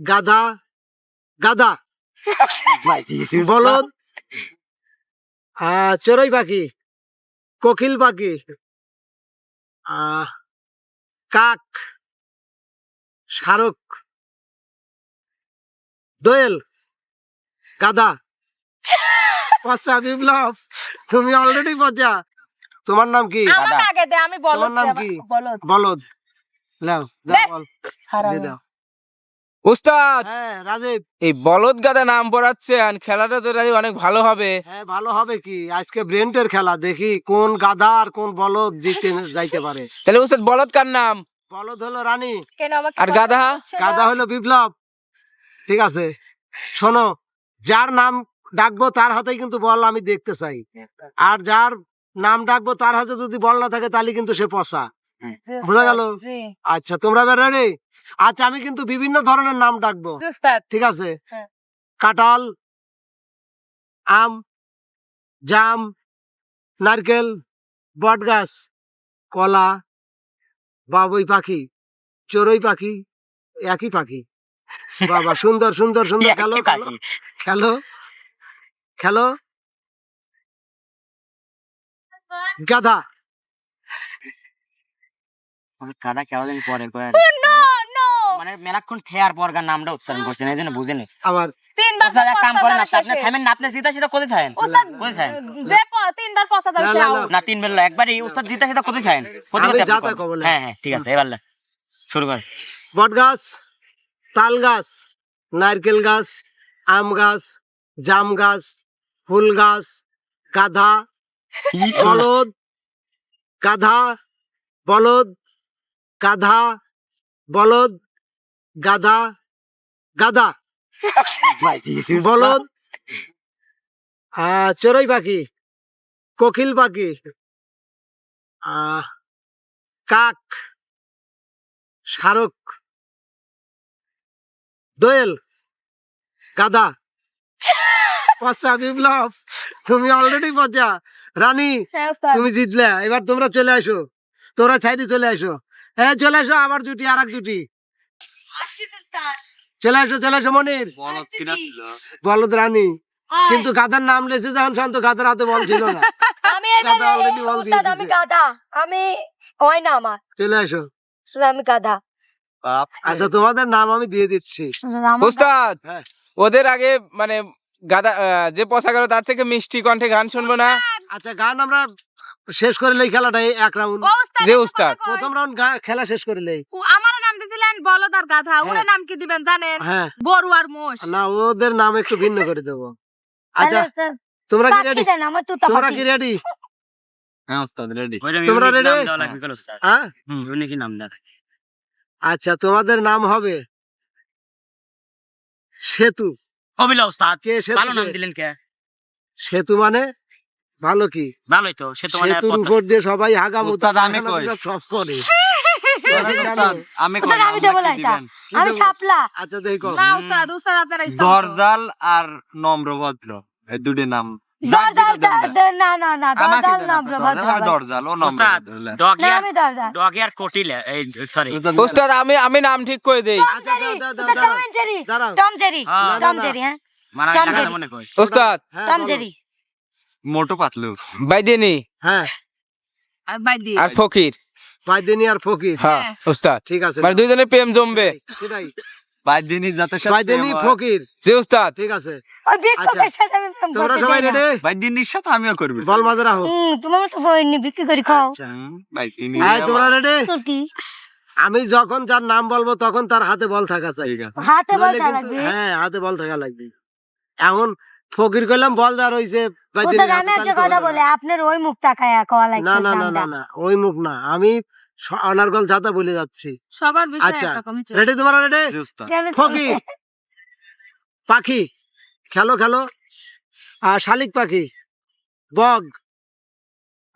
গাধা গাধা বলদ। আহ, চড়ুই পাখি কোকিল পাখি। আহ, কাক শারক দোয়েল গাদা। পচা বিপ্লব তুমি অলরেডি পচা তোমার নাম কি? আমার আগে দে আমি বলদ তোমার নাম কি? বলদ। বলদ। দাও বল। দিয়ে দাও। উস্তাদ হ্যাঁ রাজীব। এই বলদ গাদা নাম পড়াচ্ছেন খেলাটা তো তাহলে অনেক ভালো হবে। হ্যাঁ ভালো হবে কি? আজকে ব্রেন্টের খেলা দেখি কোন গাধা আর কোন বলদ জিতে যাইতে পারে। তাহলে উস্তাদ বলদ কার নাম? বলদ হলো রানী। কেন আমাকে আর গাধা? গাধা হলো বিপ্লব। ঠিক আছে। শোনো যার নাম ডাকবো তার হাতেই কিন্তু বল আমি দেখতে চাই। আর যার নাম ডাকবো তার হাতে যদি বল না থাকে তাহলে কিন্তু সে পচা। জি, বোঝা গেল? আচ্ছা তোমরা রেডি আচ্ছা আমি কিন্তু বিভিন্ন ধরনের নাম ডাকবো। ঠিক আছে? হ্যাঁ। কাঁঠাল আম জাম নারকেল বটগাছ কলা বাবুই পাখি চড়ুই পাখি একই পাখি। বাবা সুন্দর সুন্দর সুন্দর। খেলো খেলো খেলো গাধা। কাদা কেমন পরে মানে মেলাক্ষণ খেয়ার পর গান নামটা উচ্চারণ করছেন এই জন্য বুঝেনি আমার তিনবার ওস্তাদ কাম করেন আপনি আপনি থামেন না আপনি সিধা সিধা কোথায় থাকেন উস্তাদ কোথায় থাকেন যে তিনবার পচা দাও না, সে না, out। না। না তিন বেলা একবারই উস্তাদ সিধা সিধা কোথায় থাকেন কোথায় কোথায় যা আপনি তা করেন? কবো না। হ্যাঁ হ্যাঁ ঠিক আছে এবার লে। শুরু করেন বটগাছ তাল গাছ নারকেল গাছ আম গাছ জাম গাছ ফুল গাছ গাধা বলদ গাধা বলদ গাধা বলদ গাধা গাধা। বলদ আহ, চড়ুই পাখি কোকিল পাখি। আহ, কাক শারক দোয়েল গাদা পচা বিপ্লব তুমি অলরেডি পচা রানী হ্যাঁ তুমি জিতলে। এবার তোমরা চলে আসো। তোমরা সাইডে চলে আসো। হ্যাঁ চলে আসো আবার জুটি আর এক জুটি। চলে আসো চলে আসো মনির। বলদ রানী। কিন্তু গাধার নাম লেছে যখন শান্ত গাধার হাতে বল ছিল না। আমি আমি গাধা। আমি হয় না আমার। চলে আসো আমি গাধা। আচ্ছা তোমাদের নাম আমি দিয়ে দিচ্ছি। উস্তাদ হ্যাঁ। ওদের আগে মানে গাদা যে পচা গেল তার থেকে মিষ্টি কণ্ঠে গান শুনব না? আচ্ছা গান আমরা শেষ করে লেই খেলাটা এক রাউন্ড। যে উস্তাদ। প্রথম রাউন্ড খেলা শেষ করে লেই আমার দিয়েছিলেন বলদ আর গাধা ওর হ্যাঁ। নাম কি দিবেন জানেন? হ্যাঁ। গরু আর মোষ। না ওদের নাম একটু ভিন্ন করে দেবো। আচ্ছা তোমরা কি রেডি তোমরা কি রেডি হ্যাঁ উস্তাদ রেডি তোমরা উস্তাদ হ্যাঁ? হুম ইউনিকি নাম আচ্ছা তোমাদের নাম হবে সেতু। অবিলা উস্তাদ কে সেতু ভালো নাম দিলেন কে? সেতু মানে? ভালো কি? ভালোই তো সে তো মানে সেতুর উপর দিয়ে সবাই হাগা মুতা উস্তাদ, আমি কই? সব করে। আমি আমি দেবো না এটা। আমি শাপলা। আচ্ছা দেখো। না উস্তাদ উস্তাদ আপনারা দরজাল আর নম্রভদ্র এই দুটি নাম। না না না দরজাল দরজাল, আমি ও নম্রভদ্র ডগি আর আমি দরজাল। ডগি আর কোটিল এই সরি উস্তাদ আমি আমি নাম ঠিক করে দেই। আচ্ছা টম জেরি টম জেরি হ্যাঁ। টম জেরি হ্যাঁ। মনে উস্তাদ। হ্যাঁ, টম জেরি। মোটু পাতলু। বাইদিনী হ্যাঁ। আর বাই আর ফকির। আর ফকির। হ্যাঁ উস্তাদ ঠিক আছে মানে দুইজনের প্রেম জমবে। সেটাই। বাইদিনী যাতে পাইদিনী ফকির। যে উস্তাদ ঠিক আছে। ওই ভিক্ষুকের সাথে আমি প্রেম তোমরা সবাই রেডি বাইদিনীর সাথে আমিও করবি। বল মাঝে রাখো তোমার তো বইনি বিক্রি করে খাও। আচ্ছা। বাইদিনী হ্যাঁ তোমরা রেডি তোর কি? আমি যখন যার নাম বলব তখন তার হাতে বল থাকা চাই। হাতে বল নইলে কিন্তু- লাগবে। হ্যাঁ হাতে বল থাকা লাগবে। এখন ফকির করলাম বল দেওয়া রয়েছে পাইদিনীর উস্তাদ, হাতে আমি একটা তাহলে তো কথা বলে না। আপনার ওই মুখ তাকায় লাগছে না না না না ওই মুখ না। আমি অনার্গল যাতা বলে যাচ্ছি। সবার বিষয় আচ্ছা। রেডি তোমরা রেডি? ফকির পাখি খেলো খেলো। আর শালিক পাখি বগ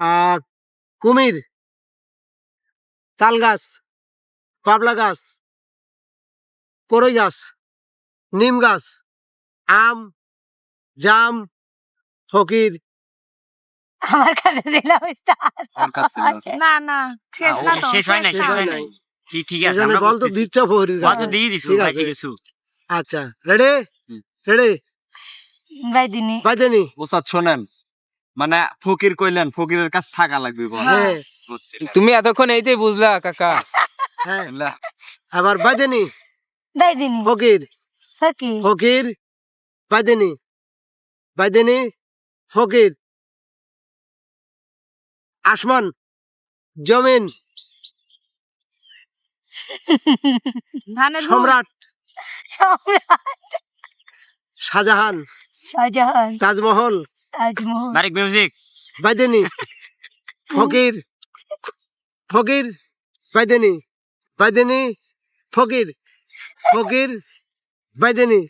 আর কুমির তাল গাছ পাবলা গাছ করই গাছ নিম গাছ আম জাম ফকির আমার কাছে দিলাম। আচ্ছা। না না শেষ না তো শেষ হয় নাই শেষ হয়। নাই। ঠিক ঠিক আছে আমরা বল তো। দিচ্ছ ফকির বল তো দিয়ে দিছো ভাই কিছু। আচ্ছা রেডি। রেডি? বাইদিনী বাজেনি। ওস্তাদ শোনেন মানে ফকির কইলেন ফকিরের কাছে থাকা লাগবে বল। হ্যাঁ। তুমি এতক্ষণ এইতেই বুঝলা কাকা। হ্যাঁ। লা, আবার বাজেনি? বাইদিনী ফকির। ফকি ফকির বাজেনি। বাজেনি? ফকির। আসমান জমিন সম্রাট শাহজাহান শাহজাহান। তাজমহল তাজমহল। বারিক মিউজিক। বাইদেনি ফকির ফকির বাইদেনি বাইদেনি ফকির ফকির বাইদেনি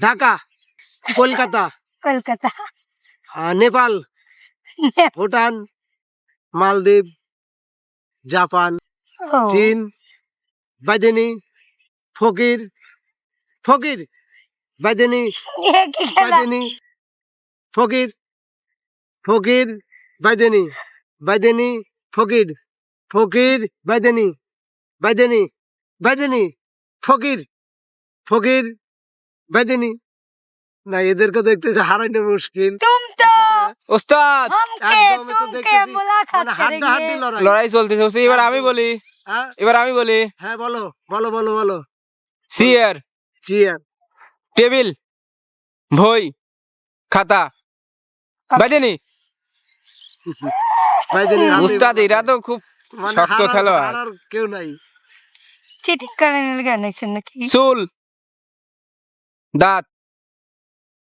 ঢাকা কলকাতা কলকাতা। নেপাল ভুটান মালদ্বীপ জাপান চীন বাইদেনি ফকির ফকির বাইদেনি বাইদেনি ফকির ফকির বাইদেনি বাইদেনি ফকির ফকির বাইদেনি বাইদেনি বাইদেনি ফকির ফকির বাইদেনি না এদেরকে দেখতেছে হারাইনো মুশকিল। তুম তো ওস্তাদ! মানে লড়াই। চলতেছে এবার আমি হ্যাঁ, বলি। হ্যাঁ। এবার আমি বলি। হ্যাঁ বলো বলো বলো বলো। টেবিল খাতা। উস্তাদ এরা তো খুব মানে শক্ত খেলোয়াড়। কেউ নাই। নাকি? চুল। দাঁত।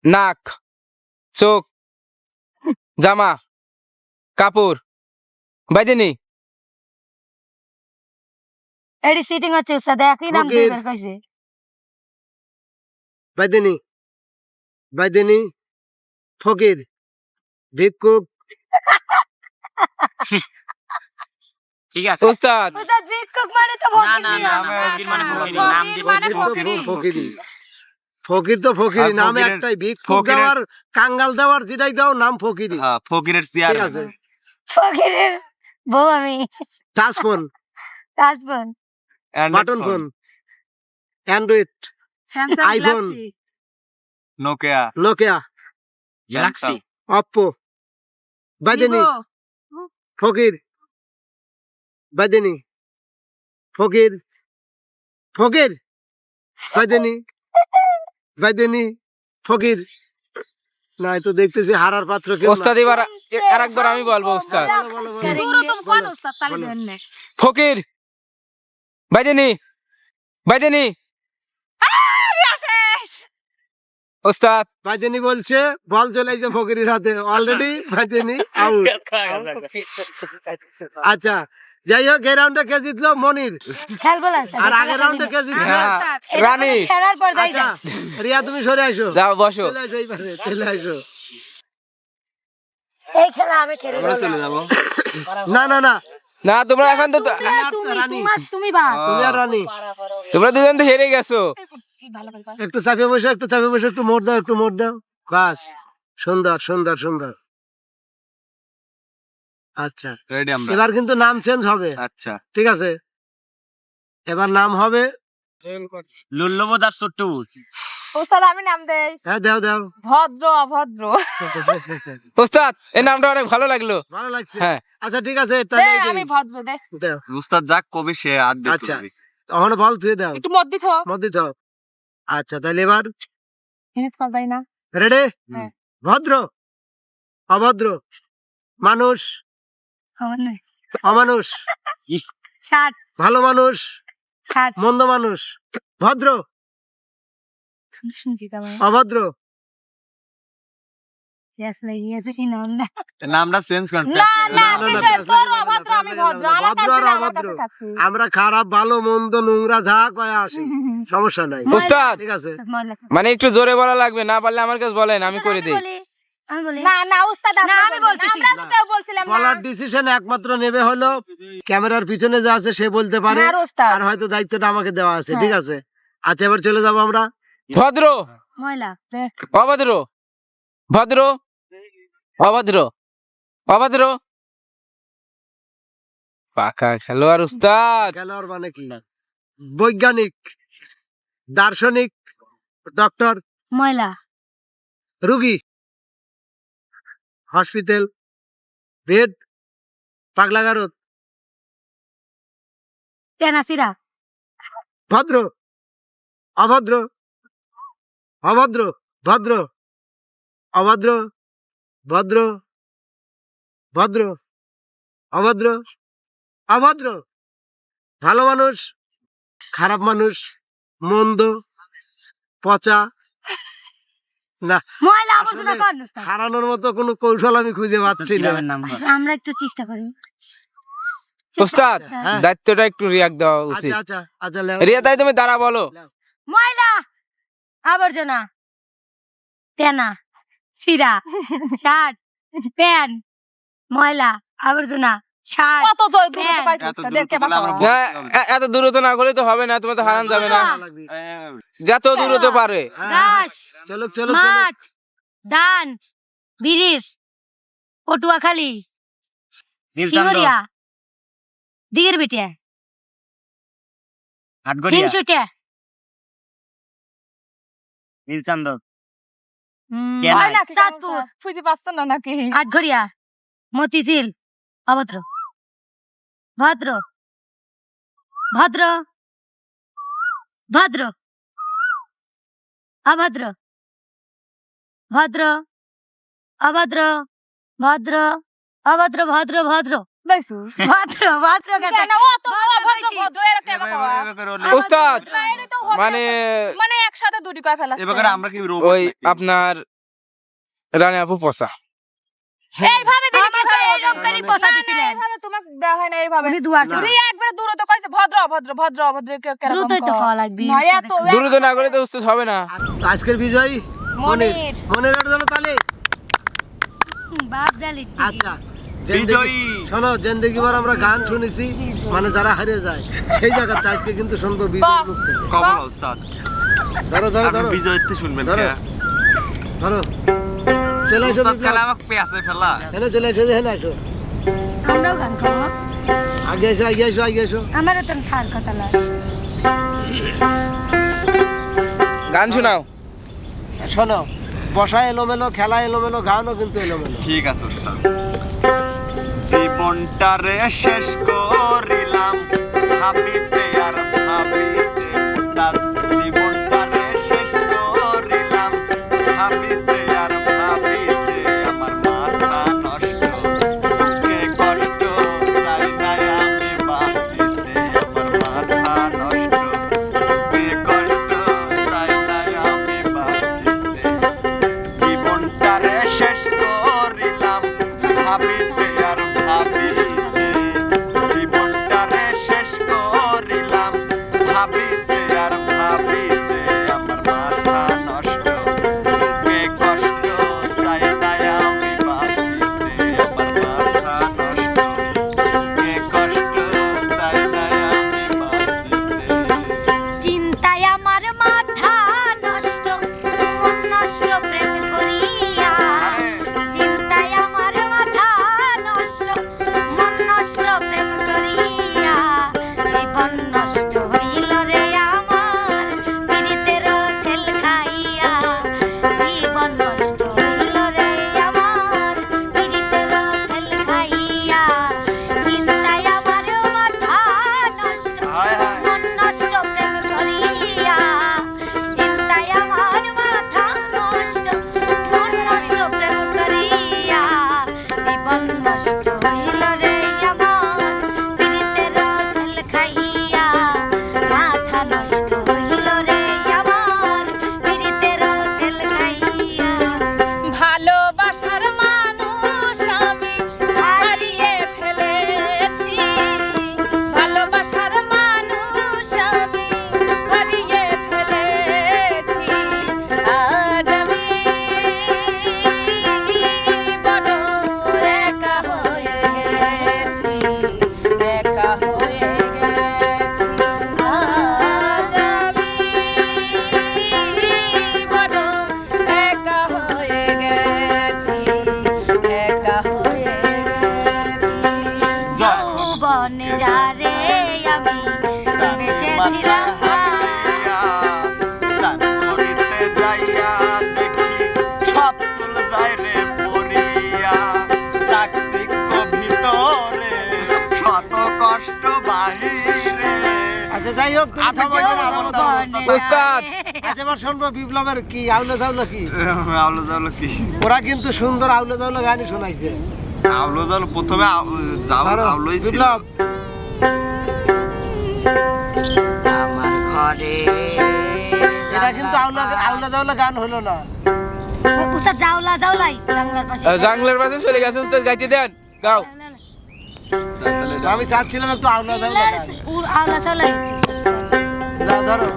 নাক। চোখ। জামা কাপড় বাইদেনি এডি সিটিং হচ্ছে উস্তাদ একই নাম ফকির। দুইবার কইছে বাইদেনি বাইদেনি ফকির ভিক্ষুক। ঠিক আছে। উস্তাদ। উস্তাদ ভিক্ষুক মানে তো না না না ফকির ফকির মানে না, ফকির নাম ফকির তো ফকির নাম একটাই ভিক্ষুক দেওয়ার কাঙ্গাল দেওয়ার যেটাই দাও নাম হ্যাঁ, ফকিরের চেয়ার। আছে। ফকিরের বউ আমি। Touch phone কাজবন button phone. Android. IPhone. Nokia. Nokia. Galaxy. Oppo বাইদেনি। Vivo ফকির। বাইদেনি। ফকির। ফকির। বাইদেনি। বাইদেনি ফকির। না এই তো দেখতেছি হারার পাত্র না। ওস্তাদ এবার এ- আর একবার আমি বলব উস্তাদ বলো, বলো, বলো। দূরও তো কোন বলো, তালি দেন না ফকির বাইদেনি বাইদেনি ওস্তাদ। বাইদেনি বলছে বল চলে আইছে ফকিরের হাতে। অলরেডি বাইদেনি আউট আচ্ছা যাই হোক এই রাউন্ডে কে জিতলো? মনির। উস্তাদ, আর আগের রাউন্ডে কে জিতছে হ্যাঁ। রানী। খেলার পর আচ্ছা রিয়া তুমি সরে আসো। যাও বসো। চলে আসো এইবারে চলে আসো। এই খেলা আমি খেলি চলে যাব। না না না। না তোমরা এখন তো তুমি তুমি আর রানী। তোমরা দুজন তো হেরে গেছো। একটু চাপে বসে একটু চাপে বসে একটু মোড় দাও একটু মোড় দাও। বাস সুন্দর সুন্দর সুন্দর। আচ্ছা। রেডি আমরা। এবার কিন্তু নাম চেঞ্জ হবে। আচ্ছা। ঠিক আছে? এবার নাম হবে লুল্লবদার ছোট্টু উস্তাদ আমি নাম দেই। হ্যাঁ দাও দাও। ভদ্র অভদ্র। ওস্তাদ এই নামটা অনেক ভালো লাগল। ভালো লাগছে। হ্যাঁ। আচ্ছা ঠিক আছে তাহলে আমি ভদ্র দে। দাও। উস্তাদ যাক কবি সে আচ্ছা। তুলবি। তখন বল তুই দাও। একটু মদ দিছ? মধ্যে দাও আচ্ছা তাহলে এবার না। রেডি হ্যাঁ। ভদ্র অভদ্র মানুষ। অমানুষ। ষাট। ভালো মানুষ। ষাট। মন্দ মানুষ। ভদ্র। অভদ্র। নামটা চেঞ্জ আমার খারাপ ভালো মন্দ নোংরা যা কয় আসি। সমস্যা নাই। উস্তাদ! ঠিক আছে। মানে একটু জোরে বলা লাগবে না পারলে আমার কাছে বলেন আমি করে দিই। বলার ডিসিশন একমাত্র নেবে হলো ক্যামেরার পিছনে যা আছে সে বলতে পারে আর হয়তো দায়িত্বটা আমাকে দেওয়া আছে হ্যাঁ। ঠিক আছে? আচ্ছা এবার চলে যাব আমরা। ভদ্র! অভদ্র ভদ্র! অভদ্র অভদ্র পাকা খেলোয়াড় উস্তাদ খেলোয়াড় মানে কি? বৈজ্ঞানিক দার্শনিক ডক্টর ময়লা। রুগী। হসপিটাল বেড পাগলাগারদ তেনাসিরা ভদ্র অভদ্র অভদ্র ভদ্র অভদ্র ভদ্র ভদ্র অভদ্র অভদ্র। ভালো মানুষ খারাপ মানুষ মন্দ পচা ময়লা আবর্জনা হারানোর মতো কোনো কৌশল আমি খুঁজে পাচ্ছি না। বল। আমরা একটু চেষ্টা করি। ওস্তাদ হ্যাঁ। দায়িত্বটা একটু রিয়াক দেওয়া উচিত। আচ্ছা আচ্ছা আচ্ছা রিয়া তাই তুমি দাঁড়া বলো। ময়লা আবর্জনা তেনা সিরা শার্ট প্যান্ট ময়লা আবর্জনা প্যান। এত দূরত্ব না, করলে তো হবে না তোমার তো হারান যাবে না। যত দূরত্ব পারে। ঘাস চলো চলো চলো মাঠ ধান ব্রিজ পটুয়াখালী শিমরিয়া দিগের বেটিয়া হাটগড়িয়া। হিংসুটিয়া। নাকি চাঁদপুর। কারণ খুঁজে পাচ্ছ না নাকি? আটঘরিয়া মতিঝিল অভদ্র। ভদ্র। ভদ্র। ভদ্র। অভদ্র। ভদ্র অভদ্র ভদ্র অভদ্র ভদ্র ভদ্র দেখছ ভদ্র ভদ্র কথা। কেন ও তো ভদ্র অভদ্র কইছি। ভদ্র এরকম এবার- কওয়া। এবার- এবার হলে- ওস্তাদ না, এটা তো হবে মানে। মানে একসাথে দুটি কয় ফেলাচ্ছে এবার করে আমরা কি robot ওই নাকি? আপনার রানী আপু পচা এইভাবে দিলে আমাকে কীভাবে এইরকম হবে? করে না, পোষা না, দিছিলেন। এইভাবে তোমাকে দেওয়া হয় না এইভাবে উনি দুয়ার না। রিয়া একবারে দূরত্ব কইছে ভদ্র অভদ্র ভদ্র অভদ্র কে- কেরকম তো উচিত হবে না আজকের বিজয়ী মনির। মনির। মনিরের জন্য তাহলে? বাপ ডালি আচ্ছা বিজয়ী। শোনো জেন্দেগি বার আমরা গান শুনেছি মানে যারা হারিয়ে যায়। সেই জায়গাতে আজকে কিন্তু শুনব বিজয় মুখ থেকে। কবল ওস্তাদ। ধরো ধরো ধরো। বিজয়ীতে শুনবেন ধরো। ধরো। চলে এসো বিপ্লব। খালি আমাকে পেঁয়াজে ফেলা। এখানে চলে এসো এখানে এসো। আমরাও গান খাব আগে এসো আগে এসো আগে এসো। আমারও তো খার কথা না গান শোনাও। শোনো বসা এলোমেলো খেলা এলোমেলো, গানও কিন্তু এলোমেলো। ঠিক আছে, ওস্তাদ। জীবনটারে শেষ করিলাম, ভাবিতে আর ভাবিতে, ওস্তাদ জীবনটারে শেষ করিলাম, ভাবিতে আচ্ছা যাই হোক উস্তাদ। আজ আচ্ছা, শুনব বিপ্লবের কি আউলো জাউলো কি? কি? ওরা কিন্তু সুন্দর আউলো জাউলো গানই শোনাইছে। আউলো জাউলো প্রথমে আউলোই বিপ্লব এটা কিন্তু আউলা আউলা জাউলা গান হলো না। উস্তাদ জাউলা জাউলাই জাংলার পাশে। জাংলার পাশে চলে গেছে উস্তাদ গাইতে দেন। গাও। আমি চাচ্ছিলাম একটু আউলা জাউলা আউলা জাউলাই। যাও ধরো।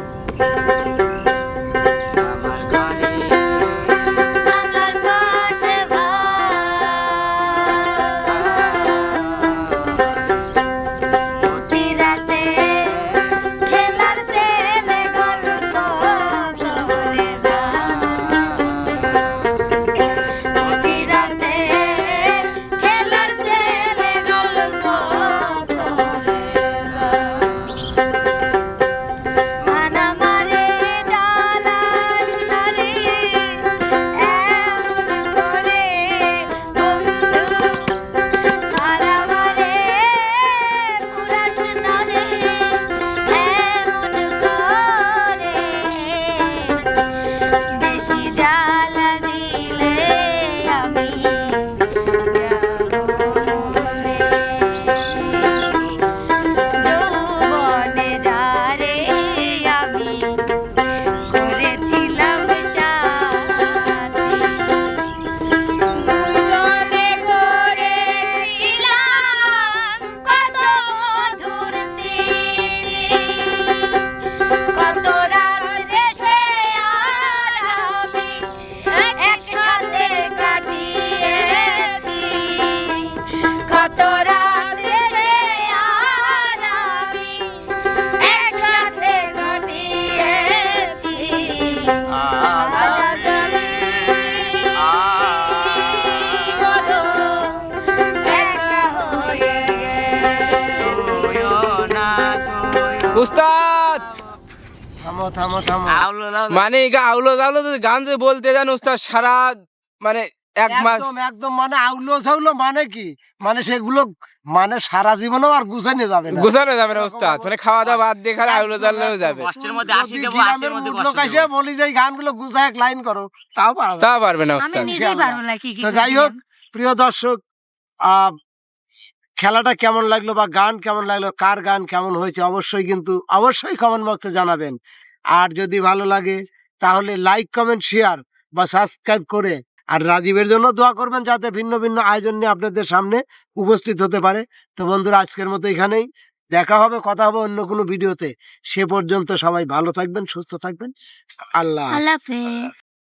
মানে আউলো জাউলো যদি গান যে বলতে যান উস্তাদ সারা মানে এক মাস একদম একদম মানে আউলো ঝাউলো মানে কি? মানে সেগুলো মানে সারা জীবনেও আর গুছানো যাবে না। গুছানো যাবে না উস্তাদ মানে খাওয়া দাওয়া বাদ দিয়ে খালি আউলো যাবে। কষ্টের মধ্যে আসি যদি দেবো গ্রামের মধ্যে লোক এসে বলি যে গানগুলো গুছায় এক লাইন করো তাও পারবে না। তা পারবে না আমি নিজেই পারব না কি কি তো যাই হোক প্রিয় দর্শক আহ, খেলাটা কেমন লাগল বা গান কেমন লাগল কার গান কেমন হয়েছে অবশ্যই কিন্তু অবশ্যই কমেন্ট বক্সে জানাবেন। আর যদি ভালো লাগে, তাহলে লাইক কমেন্ট শেয়ার বা সাবস্ক্রাইব করে আর রাজীবের জন্য দোয়া করবেন যাতে ভিন্ন ভিন্ন আয়োজন নিয়ে আপনাদের সামনে উপস্থিত হতে পারে। তো বন্ধুরা, আজকের মতো এখানেই। দেখা হবে, কথা হবে অন্য কোনো ভিডিওতে। সে পর্যন্ত সবাই ভালো থাকবেন, সুস্থ থাকবেন। আল্লাহ। আল্লাহ